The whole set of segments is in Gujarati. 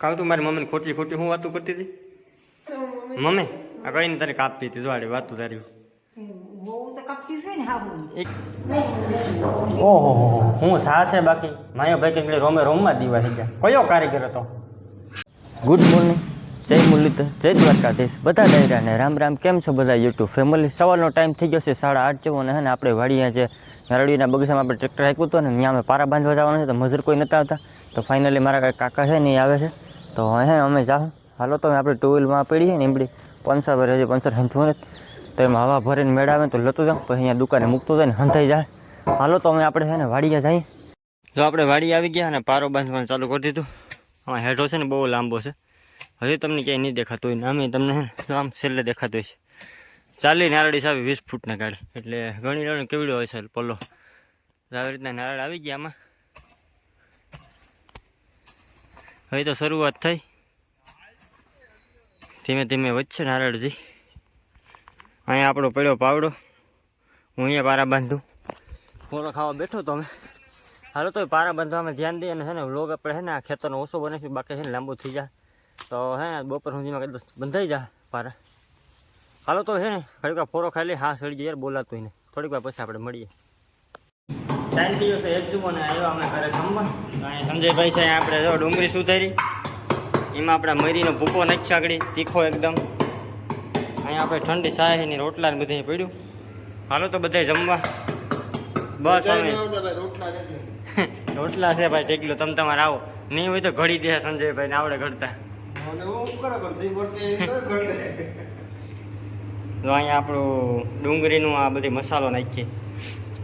કાવ તું મારી મમ્મીને ખોટી ખોટી હું વાતું કરતી હતી? મમ્મી આ કઈ ને તારે કાપતી હતી જોવાડી વાતું તારી. બહુ તો કપટી છે ને હા હું એક ઓહો હું સા છે બાકી? માયો ભાઈ કે રોમે રોમમાં દીવા થઈ ગયા કયો કારીગર હતો? ગુડ મોર્નિંગ જય મુરલીધર જય દ્વારકાધીશ. બધા ડાયરાને રામ રામ. કેમ છો બધા યુટ્યુબ ફેમિલી સવારનો ટાઈમ થઈ ગયો છે સાડા આઠ જેવો અને હે ને આપણે વાડીએ જે નરડીના બગીચામાં આપણે ટ્રેક્ટર આપ્યું હતું ને ત્યાં અમે પારા બાંધવા જવાનું છે તો મજૂર કોઈ નતા આવતા. તો ફાઇનલી મારા કાંઈ કાકા છે ને એ આવે છે. તો હે, અમે જાઉં હાલો તો આપણે ટુ વ્હીલમાં પડીએ ને એમડી. પંચર ભરે છે, પંચર નથી તો એમાં હવા ભરીને મેળાવે તો લતું જાઉં પછી અહીંયા દુકાને મૂકતો જાય ને હંધાઈ જાય. હાલો તો અમે આપણે છે ને વાડીએ જઈએ. જો આપણે વાડી આવી ગયા અને પારો બાંધવાનું ચાલુ કરી દીધું. હા હેઠો છે ને બહુ લાંબો છે. હજી તમને ક્યાંય નહીં દેખાતું હોય ને આમે તમને આમ છેલ્લે દેખાતું હોય છે ચાલી નારળી સાવી વીસ ફૂટના ગાડી એટલે ઘણી રણ કેવડ્યો હોય છે પલ્લો આવી રીતના નારળ આવી ગયા આમાં. હવે તો શરૂઆત થઈ. ધીમે ધીમે વધશે નારળજી અહીંયા આપણો પડ્યો પાવડો. હું અહીંયા પારા બાંધું. ફોરો ખાવા બેઠો તો અમે. હાલો તો પારા બાંધવામાં ધ્યાન દઈએ અને છે ને લોગ આપણે છે ને ખેતરનો ઓછો બનાવીશું, બાકી છે ને લાંબુ થઈ જાય. તો હે ને બપોર સુધીમાં કદાચ બંધાઈ જાય પારા. હાલો તો છે ને, ઘડીક વાર ફોરો ખાઈ લઈ હા સડી જાય યાર બોલાતું ને. થોડીક વાર પછી આપણે મળીએ. ટાઈમ થઈ ગયો એક જુઓ ને આવ્યો અમે ઘરે જમવા. અહીંયા સંજયભાઈ છે આપણે જો ડુંગળી સુધારી. એમાં આપણા મરીનો ભૂકો નાખી સાગડી તીખો એકદમ. અહીંયા આપણે ઠંડી શાહીની રોટલા ને બધે પડ્યું. હાલો તો બધા જમવા. બસ અમે રોટલા છે ભાઈ ટેકલો તમે તમારે આવો. નહીં હોય તો ઘડી દે સંજયભાઈ ને આવડે ઘડતા. તો અહીંયા આપણું ડુંગળીનું આ બધી મસાલો નાખીએ.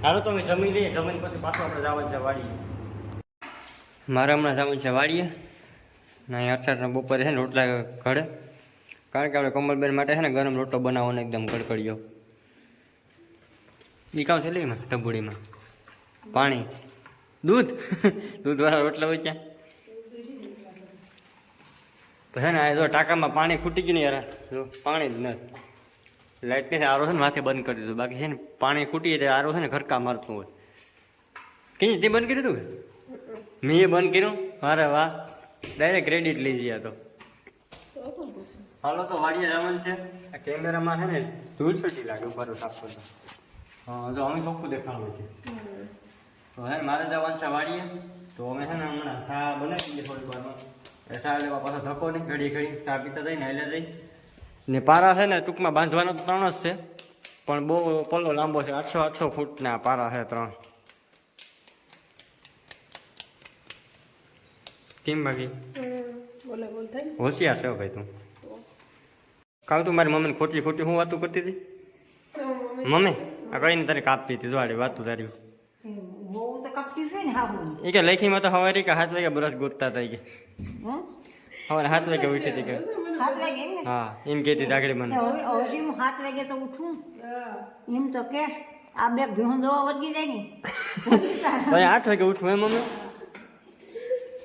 હાલો, તો અમે જમી લઈએ. જમીન પછી પાછું આપણે જવાનું છે વાડીએ. મારે હમણાં જવાનું છે વાડીએ. ના અહીંયા અડસઠના બપોરે છે ને રોટલા ઘડે કારણ કે આપણે કમલબેન માટે છે ને ગરમ રોટલો બનાવવાનો એકદમ કડકડિયો એ કામ છે લે એમાં ટબુડીમાં પાણી. દૂધ. દૂધવાળા રોટલા ક્યાં પછી ને જો ટાંકામાં પાણી ખૂટી ગયું ને યાર, જો પાણી જ નથી લાઇટ ને આરો છે ને માથે બંધ કરી દીધું. બાકી છે ને પાણી ખૂટી એટલે આરો છે ને ઘરકા મારતું હોય. કે તે બંધ કરી દીધું કે? મેં એ બંધ કર્યું? મારે વાહ. ડાયરેક્ટ ક્રેડિટ લઈ જઈએ તો. હાલો, તો વાડીએ જવાનું છે. આ કેમેરામાં છે ને ધૂળ છૂટી લાગે ઉપર સાફ કરતા. હા જો અમે ચોખ્ખું દેખાડવું છે. તો હે મારે જવાનું છે વાડીએ. તો અમે છે ને હમણાં સા બનાવી દઈએ થોડીક વારમાં. ચા લેવા પાછો ધક્કો નહીં ઘડી ઘડી સા પીતા જઈને હેલે જઈ ને પારા છે ને ટૂંકમાં બાંધવાનો તો ત્રણ જ છે પણ બહુ પલ્લો લાંબો છે આઠસો આઠસો ફૂટના પારા છે ત્રણ. કેમ બાકી? હોશિયાર છે ભાઈ તું. કાવ તું મારી મમ્મીને ખોટી ખોટી હું વાતું કરતી હતી? મમ્મી આ કઈ ને તારી કાપતી હતી જોવાડી વાતું તારી. એ કે લેખીમાં તો હવારે કે હાથ વાગે બ્રશ ગોતતા હતા ઈ કે? હવારે હાથ વાગે ઉઠી હતી કે. સાત વાગે એમ ને હા એમ કહેતી હતી આગળ મને હવે હજી હું સાત વાગે તો ઉઠું એમ તો કે આ બે ભીહું દવા વર્ગી જાય ને પછી તારે ભાઈ આઠ વાગે ઉઠું એમ મમ્મી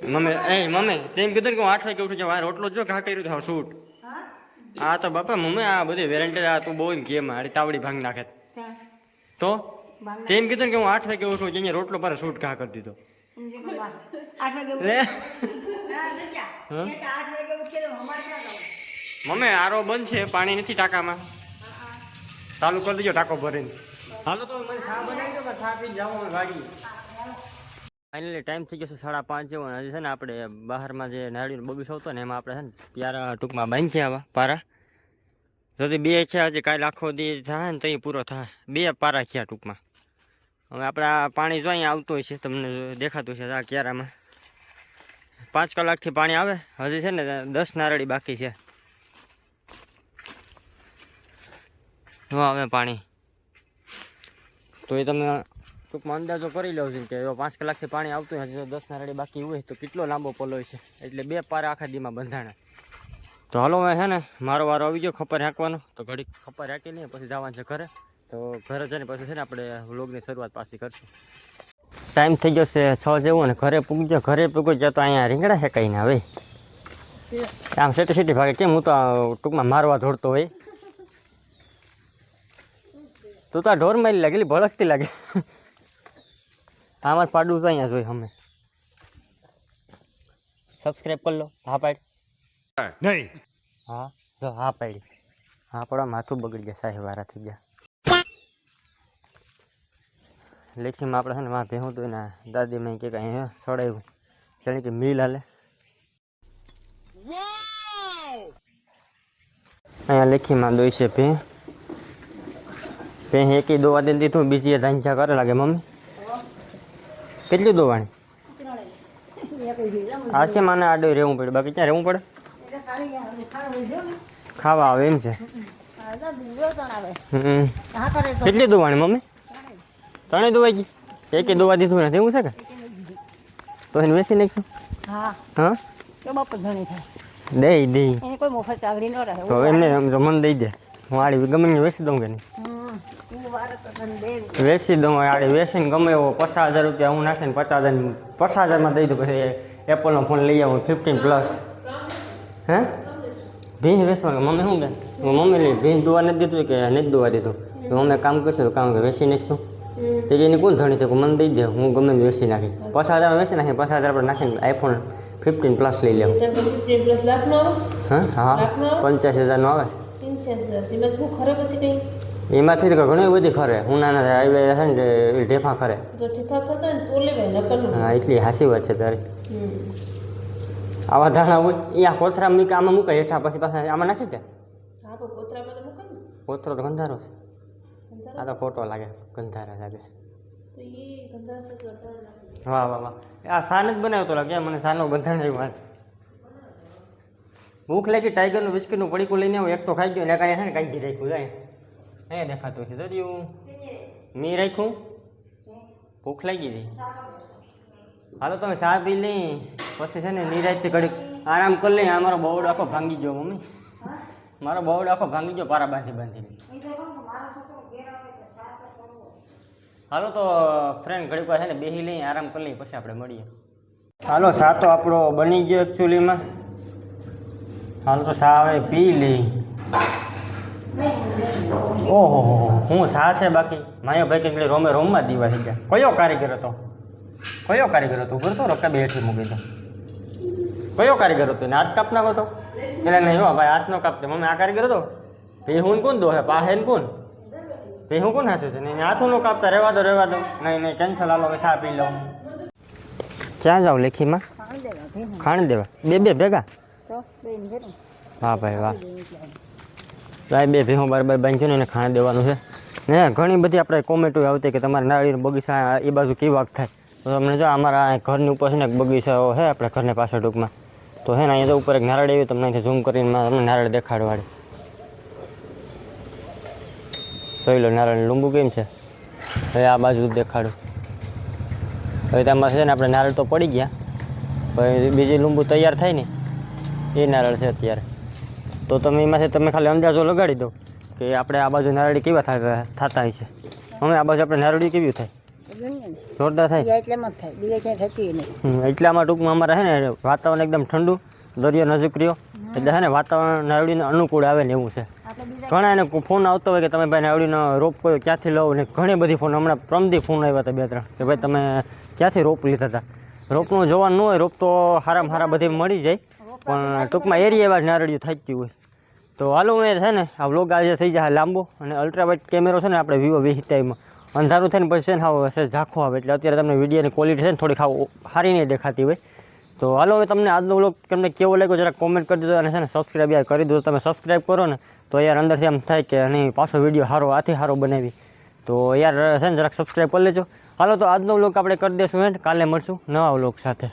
મમ્મી એ મમ્મી તેમ કીધું ને કે હું આઠ વાગે ઉઠું કે વાર રોટલો જો ઘા કર્યું તો શૂટ હા? આ તો બાપા મમ્મી આ બધી વેરંટી આ તું બહુ એમ કે મારી તાવડી ભાંગ નાખે. ત્યાં તો? બાંગડા. તેમ કીધું ને કે હું આઠ વાગે ઉઠું કે અહીંયા રોટલો પર શૂટ ઘા કરી દીધો એમ છે કે બા, આઠ વાગે મમ્મી આરો બંધ છે પાણી નથી ટાંકામાં. ચાલુ કરી દેજો ટાંકો ભરીને. હાલો તો મને ચા બનાવી દો ચા પી જાઓ ગાડી ફાઇનલી ટાઈમ થઈ ગયો છે સાડા પાંચ જેવો હજી છે ને આપણે બહારમાં જે નાળીનો બગીચો હતો ને એમાં આપણે છે ને પ્યારા ટૂંકમાં બાંધી આવા પારા. જોથી બે છે હજી કાલે આખો દી થાય ને તો પૂરો થાય. બે પારા થયા ટૂંકમાં. હવે આપણે પાણી જો અહીંયા આવતું હોય છે તમને દેખાતું છે આ ક્યારામાં. પાંચ કલાકથી પાણી આવે. હજી છે ને દસ નારળી બાકી છે. આવે પાણી. તો એ તમે ટૂંકમાં અંદાજો કરી લો છો કે પાંચ કલાકથી પાણી આવતું હજી જો દસ નારળી બાકી હોય તો કેટલો લાંબો પલો છે. એટલે બે પાર આખા દીમાં બંધાણા. તો હાલો મેં છે ને, મારો વારો આવી ગયો ખપર હાંકવાનો. તો ઘડી ખપર હાંકી લઈએ, પછી જવાનું છે ઘરે. તો ઘરે જઈને પછી છે ને આપણે વ્લોગની શરૂઆત પાછી કરશું. ટાઈમ થઈ ગયો છે છ જેવું ને ઘરે પૂગજો ગયો ઘરે પૂગી જાય તો અહીંયા રીંગણા હેકાઈ ને હવે. આમ સેટી સેટી ભાગે કેમ હું તો આ ટૂંકમાં મારવા દોડતો હોય? તું તો આ ઢોર મારી લાગેલી ભળકતી લાગે. આમાં પાડું તો અહીંયા જોઈ અમે. સબસ્ક્રાઈબ કરી લો હા પાડ. નહીં. હા જો હા પાડી. હા પડવા માથું બગડી જાય સાહેબ વારા થઈ ગયા. લેખીમાં આપણે છે ને માં ભેહું તો એના દાદી મેં કે કાંઈ સડાવ્યું જાણે કે મિલ હાલે. અહીંયા લેખીમાં દોઈ છે ભે. ભે એકી દોવા દે દીધું બીજી એ ધાંચા કરે લાગે મમ્મી. કેટલી દોવાણી આજે માને આડો રહેવું પડે બાકી ક્યાં રહેવું પડે? ખાવા આવે એમ છે. કેટલી દોવાણી મમ્મી? ત્રણેય દુવાઈ ગઈ. એકે દોવા દીધું નથી એવું છે કે? તો એને વેસી નાખશું? હા. હા? તો બાપ ઘણી થાય. દઈ દે એને કોઈ મોફત ચાવડી ન રહે તો એમને આમ મન દઈ દે. હું આડી ગમે ને વેચી દઉં કે નહીં? વેસી હું દઉં આડી વેસીને ગમે એવો પચાસ હજાર રૂપિયા હું નાખીને પચાસ હજાર પચાસ હજારમાં દઈ દઉં પછી એપલનો ફોન લઈ આવું ફિફ્ટીન પ્લસ હે? ભીંજ વેસવા મમ્મી શું કે હું મમ્મી લઈ ભીં દોવા નથી દીધું કે નથી દોવા દીધું? તો અમે કામ કરશું તો કામ કે વેસી નાખશું. તે એની કોણ ધણી થયું મને દઈ દે હું ગમે તે વેચી નાખી. પાંચ હજાર વેચી નાખી પાંચ હજાર નાખીને આઈફોન ફિફ્ટીન પ્લસ લઈ લેવું. હા હા. પંચ્યાસી હજારનો આવે. એમાંથી તો ઘણી બધી ખરે. હું નાના આવી છે ને એ ઢેફા ખરે. તો હા એટલી હાસી વાત છે તારી. આવા ધાણા હોય અહીંયા કોથરા મૂકે આમાં મૂકે હેઠા પછી પાછા આમાં નાખી દે. તો કોથરો તો ગંધારો છે. આ તો ખોટો લાગે ગંધારા લાગે વાહ વાહ વાહ. આ સાન જ બનાવતો લાગે મને સાનો બંધાણ આવ્યું વાત ભૂખ લાગી ટાઈગરનું બિસ્કીટનું પડીકું લઈને આવું એક તો ખાઈ ગયો ને કાંઈ છે ને કાંઈ રાખ્યું જાય અહીંયા દેખાતું છે દરિયું મેં રાખ્યું? ભૂખ લાગી હતી. હાલો તમે ચા પી લઈ પછી છે ને નિરાજથી ઘડીક આરામ કરી લઈ આ મારો બહુ આખો ભાંગી ગયો મમ્મી. મારો બહુ આખો ભાંગી ગયો, પારા બાંધી બાંધી. તો તો તો હાલો તો ફ્રેન્ડ ઘડીક પાસે ને, બેહી લઈ, આરામ કરી લઈએ પછી આપણે મળીએ. હાલો, સા તો આપણો બની ગયો એકચ્યુઅલીમાં હાલો તો સા હવે પી લઈ. ઓહો, હો સા છે બાકી? માયો ભાઈ કે રોમે રોમમાં દીવા થઈ ગયા કયો કારીગર હતો? કયો કારીગર હતો? ઉભર તો રકા બેઠી મૂકી દો. કયો કારીગર હતો? હાથ કાપ નાખો તો એટલે નહીં હો, ભાઈ, હાથનો કાપતો મમ્મી, આ કારીગર હતો? પે હું કોણ દો હે પાહે ને કોણ? પે હું કોણ હાસે છે? નહીં હાથું કાપતા રહેવા દો રહેવા દો. નહીં નહીં કેન્સલ હાલો, હવે ચા પી લઉં. ક્યાં જાવ લેખીમાં? ખાણ દેવા. બે બે ભેગા? હા ભાઈ, વાહ. ભાઈ, બે ભેહું બાર બાર બાંધ્યો ને એને ખાણ દેવાનું છે. ને ઘણી બધી આપણે કોમેન્ટો આવતી કે તમારે નાળીનો બગીચા એ બાજુ કેવાક થાય? તો તમને જો અમારા ઘરની ઉપર છે ને એક બગીચો છે, આપણે ઘરની પાછળ ટૂંકમાં. તો હે ને, અહીંયા તો ઉપર એક નારળ એવી તમને અહીંથી ઝૂમ કરીને તમને નારળ દેખાડવાળી જોઈ લો નારળ લીંબુ કેમ છે? હવે આ બાજુ દેખાડું. હવે તેમાં છે ને, આપણે નારળ તો પડી ગયા પછી બીજી લીંબુ તૈયાર થાય ને, એ નારળ છે અત્યારે. તો તમે એમાંથી, તમે ખાલી અંદાજો લગાડી દો કે આપણે આ બાજુ નારળી કેવા થતા હોય છે. અમે આ બાજુ આપણે નારળી કેવી થાય? જોરદાર થાય. બીજા થાય. બીજા ક્યાંય થતી નહીં એટલામાં ટૂંકમાં અમારે છે ને વાતાવરણ એકદમ ઠંડુ દરિયો નજીક રહ્યો. એટલે છે ને વાતાવરણ નારળીને અનુકૂળ આવે ને એવું છે. ઘણા એને ફોન આવતો હોય કે તમે ભાઈ નાવડીનો રોપ કોઈ ક્યાંથી લો ને ઘણી બધી ફોન હમણાં પ્રમદી ફોન આવ્યા હતા બે ત્રણ કે ભાઈ તમે ક્યાંથી રોપ લીધા હતા? રોપનું જોવાનું ન હોય રોપ તો હારામાં સારા બધી મળી જાય પણ ટૂંકમાં એરિયા એવા જ નારળિયું થઈ ગયું હોય. તો હાલો એ છે ને આ વ્લોગ આજે થઈ જાય લાંબો અને અલ્ટ્રાવાઇટ કેમેરો છે ને આપણે વિવો વી ટાઈમમાં અંધારું થઈને પછી છે ને હાવ હશે ઝાંખો આવે. એટલે અત્યારે તમને વિડીયોની ક્વોલિટી છે ને થોડીક સારી નહીં દેખાતી હોય. તો હાલો હવે તમને આજનો વ્લોગ તમને કેવો લાગ્યો જરા કોમેન્ટ કરી દીધો અને છે ને સબસ્ક્રાઈબ યાર કરી દો તમે સબસ્ક્રાઈબ કરો ને તો યાર અંદરથી એમ થાય કે નહીં પાછો વીડિયો સારો આથી સારો બનાવી. તો યાર છે ને જરાક સબસ્ક્રાઈબ કરી લેજો. હાલો તો આજનો વ્લોગ આપણે કરી દઈશું એન્ડ કાલે મળશું નવા વ્લોગ સાથે.